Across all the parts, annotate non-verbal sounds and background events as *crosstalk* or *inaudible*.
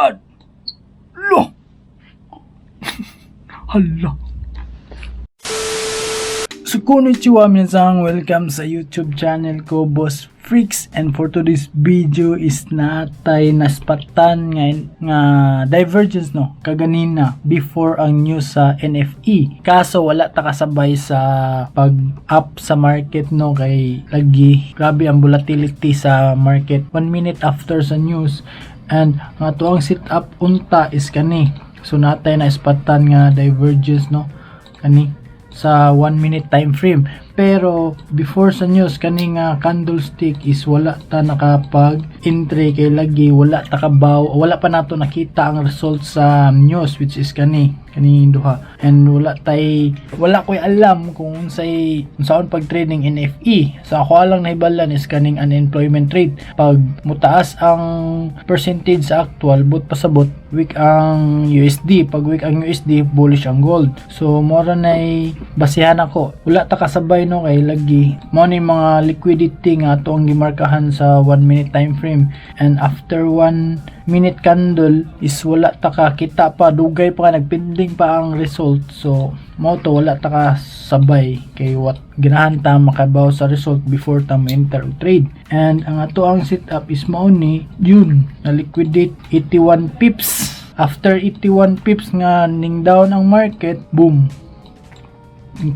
God! Lo! *laughs* Hala. So konnichiwa minasang welcome sa YouTube channel ko Boss Freaks and for today's video is natay naspatan nga, nga divergence no kaganina before ang news sa NFE kaso wala ta kasabay sa pag up sa market no kay lagi grabe ang volatility sa market 1 minute after sa news and nga tuang sit up unta is kani. So natay na ispatan nga divergence no? Kani sa 1 minute time frame pero before sa news kani nga candlestick is wala ta nakapag entry kay lagi wala ta kabaw wala pa nato nakita ang result sa news which is kani kani duha. And wala tay wala koy alam kung unsay unsaon pag trading NFE so ako lang nahibalan is kaning unemployment rate. Pag mutaas ang percentage sa actual but pasabot weak ang USD pag weak ang USD bullish ang gold. So mora nay basihan ako. Wala ta kasabay no kay lagi. Mo ni mga liquidity nga ato ang gimarkahan sa 1 minute time frame. And after 1 minute candle is wala ta ka kita pa dugay pa ka nagpinding pa ang result. So mo to wala ta ka sabay kay what ganahan ta makabaw sa result before ta enter trade. And ang ato ang setup is mao ni yun na liquidate 81 pips. After 81 pips nga ning down ang market boom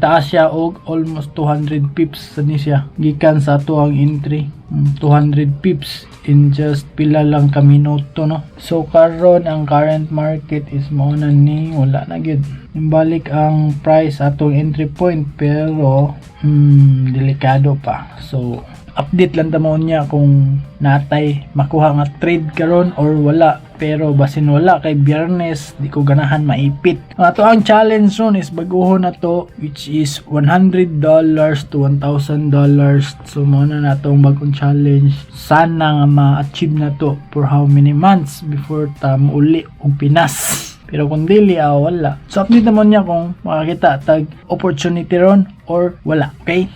taas siya og almost 200 pips sa ni siya. Gikan sa ato ang entry. Mm, 200 pips in just pila lang ka minuto no? So karon ang current market is mo na ni wala na gyud. Balik ang price atong entry point pero hmm, delikado pa. So update lang tamo niya kung natay makuha nga trade karon or wala. Pero basin wala kay biyernes di ko ganahan maipit. Ang ato ang challenge ron is baguhon na to which is 100 dollars to 1000 dollars. So mo na natong bagong challenge. Sana nga ma-achieve na to for how many months before ta uli og Pinas. *laughs* Pero kung dili ah, wala. So update naman niya kung makakita tag opportunity ron or wala. Okay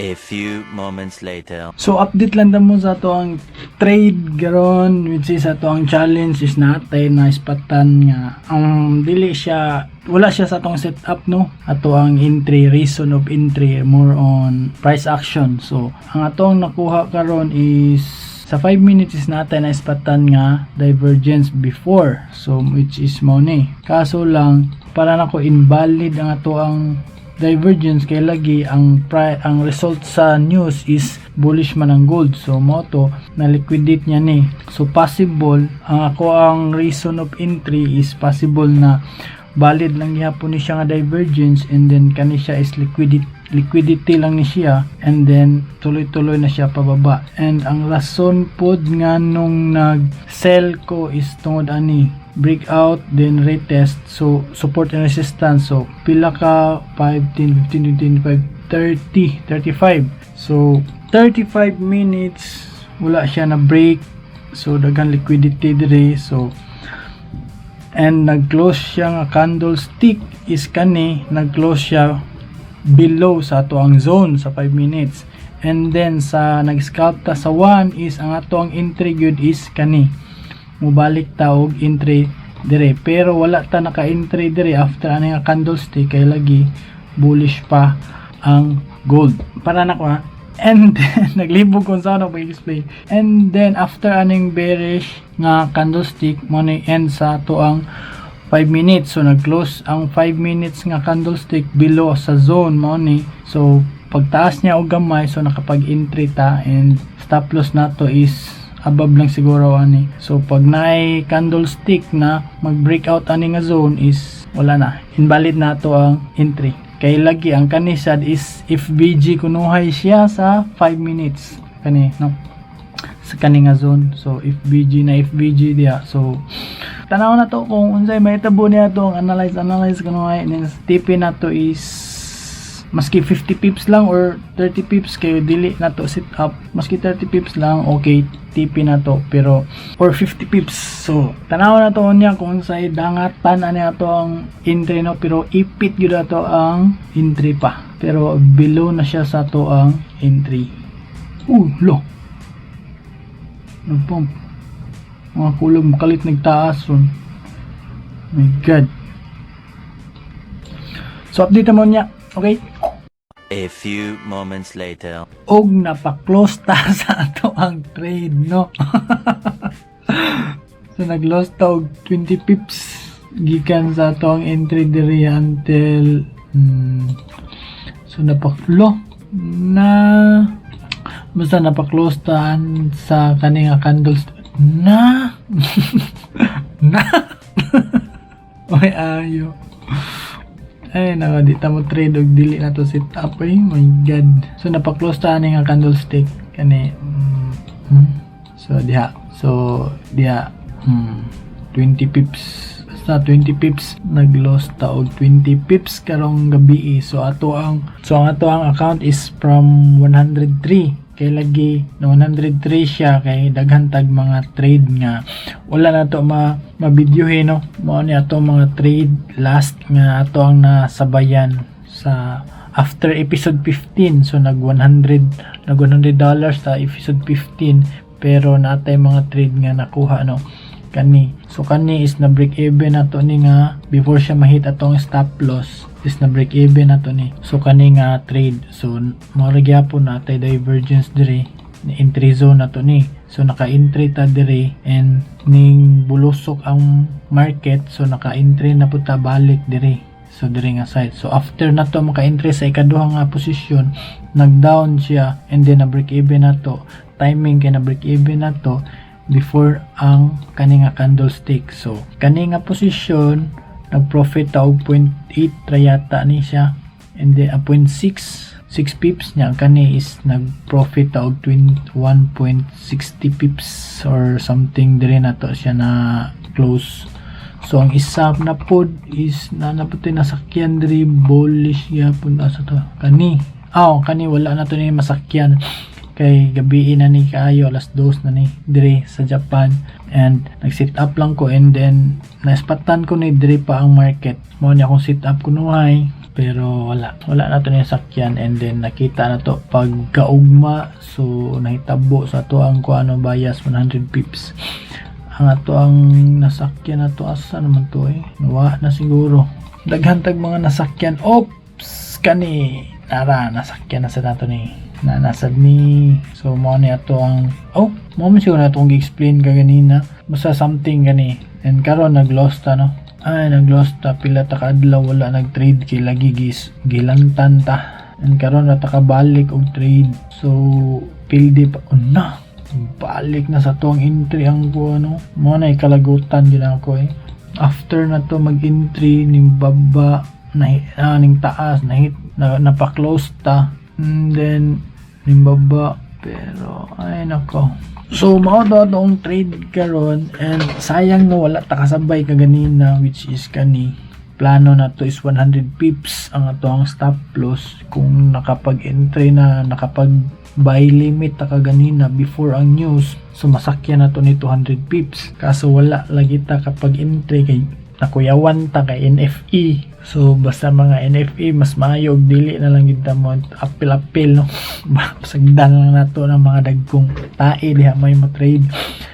A few moments later. So update lang mo sa to ang trade garon which is ato ang challenge is natay na ispatan nga. Ang dili siya wala siya sa atong setup no? Ato ang entry reason of entry more on price action. So ang atong nakuha karon is sa 5 minutes is natin na ispatan nga divergence before. So which is mo ni kaso lang para nako invalid ang ato ang divergence kay lagi ang pri ang result sa news is bullish man ang gold. So mo to na liquidate niya ni. So possible ang ako ang reason of entry is possible na valid lang gihapon ni siya nga divergence and then kani siya is liquidity liquidity lang ni siya and then tuloy-tuloy na siya pababa. And ang rason pod nga nung nag sell ko is tungod ani breakout then retest so support and resistance. So pila ka 5 10 15 20 25 30 35 so 35 minutes wala siya na break. So daghang liquidity dire so and nag-close siya nga candlestick is kani nag-close siya below sa ato ang zone sa 5 minutes. And then sa nag-scalp ta sa 1 is ang ato ang entry gyud is kani. Mubalik ta og entry dire. Pero wala ta naka-entry dire after ano nga candlestick kay lagi bullish pa ang gold. Para na ko ha? *laughs* And then naglibog kung saan ako i-explain. And then after aning bearish nga candlestick mo na end sa to ang 5 minutes. So nag-close ang 5 minutes nga candlestick below sa zone mo ni. So pagtaas niya og gamay so nakapag-entry ta and stop loss nato is above lang siguro ani. So pag naay candlestick na mag-breakout ani nga zone is wala na. Invalid na to ang entry. Kay lagi ang kanisad is if BG kunuhay siya sa 5 minutes kani no? Sa kani nga zone. So if BG na if BG diya. So tanaw na to kung unsay mahitabo niya to ang analyze analyze kunuhay then TP na to is maski 50 pips lang or 30 pips kayo dili na to sit up. Maski 30 pips lang okay TP na to pero or 50 pips. So tanaw na to niya kung sa dangatan ani ato ang entry no? Pero ipit gyud ato ang entry pa. Pero below na siya sa to ang entry. Uh lo! Nagpump Mga kulog makalit nagtaas ron. My God. So update mo niya. Okay? A few moments later. og napaklose ta *laughs* sa ato ang trade no *laughs* so naglost ta og 20 pips gikan sa ato ang entry diri until hmm, so napaklo na basta napaklose ta sa kaning candles na *laughs* na *laughs* Oy ayo ay, naka, di ta mo trade og dili na to set up eh. My God. So, napaklose ta ani nga candlestick. Kani, mm, hmm. So, diha. So, diha. Hmm. 20 pips. Basta 20 pips. Nag-loss ta og 20 pips karong gabi eh. So, ato ang, so, ato ang account is from 103 kay lagi na 103 siya kay daghan tag mga trade nga. Wala na to ma mabidyohe no? Mo ni ato mga trade last nga ato ang nasabayan sa after episode 15 so nag 100 nag 100 dollars sa episode 15 pero natay mga trade nga nakuha no kani. So kani is na break even na to ni nga before siya mahit atong stop loss is na break even na to ni. So kani nga trade. So mo gyapon natay divergence diri entry zone na to ni. So naka-entry ta diri and ning bulusok ang market so naka-entry na puta balik diri. So diri nga side. So after na to maka-entry sa ikaduha nga posisyon nag-down siya and then na break even na to timing kay na break even na to before ang kani nga candlestick. So kani nga posisyon nag-profit ta og 0.8 trayata ni siya. And then a 0.6 6 pips niya. Kani is nag-profit ta og 21.60 pips or something dire na to siya na close. So ang isa na pod is na naputi nasakyan diri bullish gyapon asa to. Kani aw kani wala na to ni masakyan kay gabi na ni kaayo alas 2 na ni dire sa Japan. And nag-sit up lang ko and then naispatan ko ni dire pa ang market. Mo ni akong sit up kunuhay pero wala. Wala na to ni sakyan and then nakita na to pag kaugma so nahitabo sa to ang ko ano bias 100 pips. Ang ato ang nasakyan na to asa naman to eh? Nawa na siguro. Daghan tag mga nasakyan. Ops kani! Nara nasakyan na sa nato ni na nasad ni. So mo ni ato ang oh mo man siguro na itong explain ka ganina basta something gani. And karon nag lost ta no? Ay nag lost ta pila ta kadlaw wala nag trade kay lagi gis gilantan ta. And karon na ta kabalik og trade. So pildi pa oh, na! Balik na sa tuang entry ang ko ano? Mo na ikalagutan gid ako eh. After na to mag entry ning baba na ah, ning taas na hit na, napa-close ta and then ning baba pero ay nako. So mao daw trade karon and sayang no wala ta kasabay kaganina which is kani plano na to is 100 pips ang ato ang stop loss. Kung nakapag-entry na nakapag buy limit ta kaganina before ang news so masakyan na to ni 200 pips. Kaso wala lagi ta kapag entry kay nakuyawan ta kay NFE so basta mga NFE mas maayo dili na lang gid mo apil apil no *laughs* sagdan lang nato ng mga dagkong tae diha may mo trade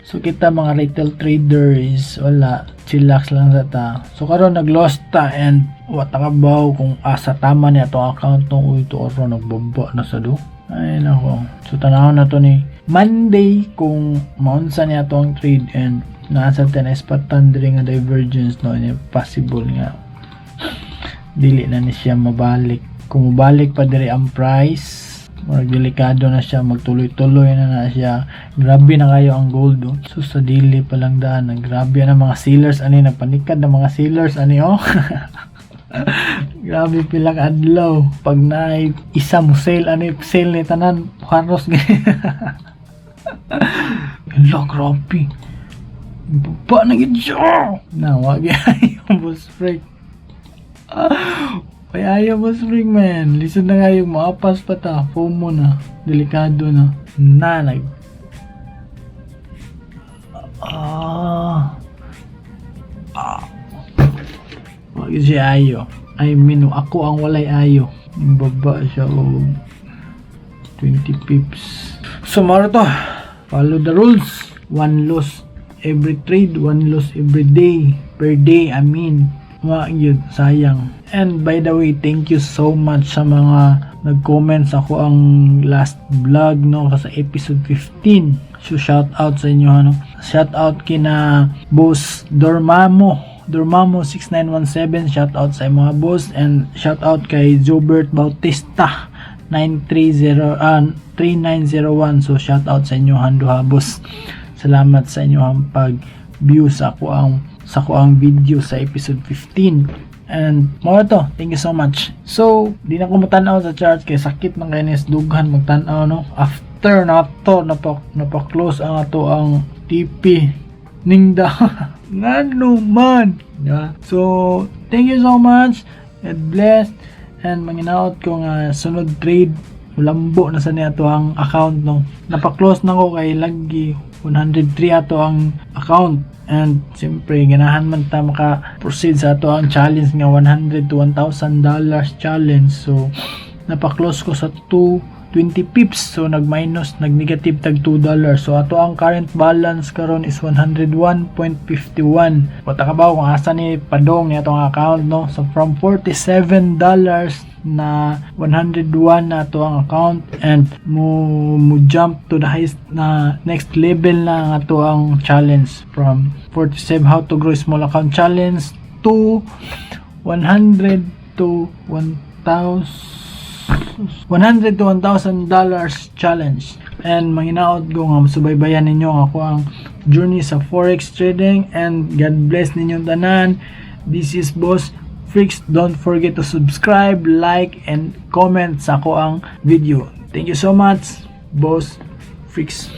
so kita mga retail traders wala chillax lang sa ta. So karon nag lost ta and what kabaw kung asa tama ni atong account nung uy to oro nagbaba na sa do. Ay nako so tanawon na to ni Monday kung maunsa niya to trade and nasa tenes patan diri nga divergence no ni possible nga dili na ni siya mabalik kung mabalik pa diri ang price Murag delikado na siya, magtuloy-tuloy na na siya. Grabe na kayo ang gold, oh. So, sa dili pa lang daan. Grabe na mga sellers, ani, nagpanikad na mga sellers, ani, oh. *laughs* Grabe pilang adlaw. Pag na isa mo sale, ano sale ni tanan, haros Hala, *laughs* grabe. Baba na gid siya. Na, wag yung boss *laughs* break. Ay, ayaw boss break, man. Listen na nga yung maapas pa ta. FOMO na. Delikado na. Na, nag... Ah... Ah... Wag siya ayo. I mean, ako ang walay ayo. Yung baba siya o 20 pips. So, maro to. Follow the rules. One loss. Every trade, one loss every day, per day, I mean. Wa yun, sayang. And by the way, thank you so much sa mga nag-comment sa ako ang last vlog no sa episode 15. So shout out sa inyo ano. Shout out kina Boss Dormamo. Dormamo 6917 shout out sa mga boss and shout out kay Jobert Bautista 930 ah, 3901 so shout out sa inyo handuha boss salamat sa inyo ang pag view sa ako ang sa ako ang video sa episode 15 and mo to. Thank you so much. So di na ko matanaw sa chart kay sakit ng kainis dughan magtanaw no? After na to napa, napa close ang ato ang TP ningda. *laughs* Ngano man diba? so thank you so much. And blessed and manginaot ko nga sunod trade lambo na sa niya to ang account no? Napa-close na ko kay lagi 103 ato ang account. And siyempre ganahan man ta maka proceed sa ato ang challenge nga 100 to 1000 dollars challenge. So napa-close ko sa 220 pips so nag-minus nag-negative tag 2 dollars. So ato ang current balance karon is 101.51 Wata ka kung asa ni padong ni atong account no? So from 47 dollars na 101 na to ang account and mo mo jump to the highest na next level na nga ang challenge. From 47 how to grow small account challenge to 100 to 1000 100 to 1,000 dollars challenge. And manginaot ko nga subaybayan ninyo ako ang journey sa forex trading. And God bless ninyo tanan. This is boss Freaks. Don't forget to subscribe like and comment sa ako ang video. Thank you so much boss Freaks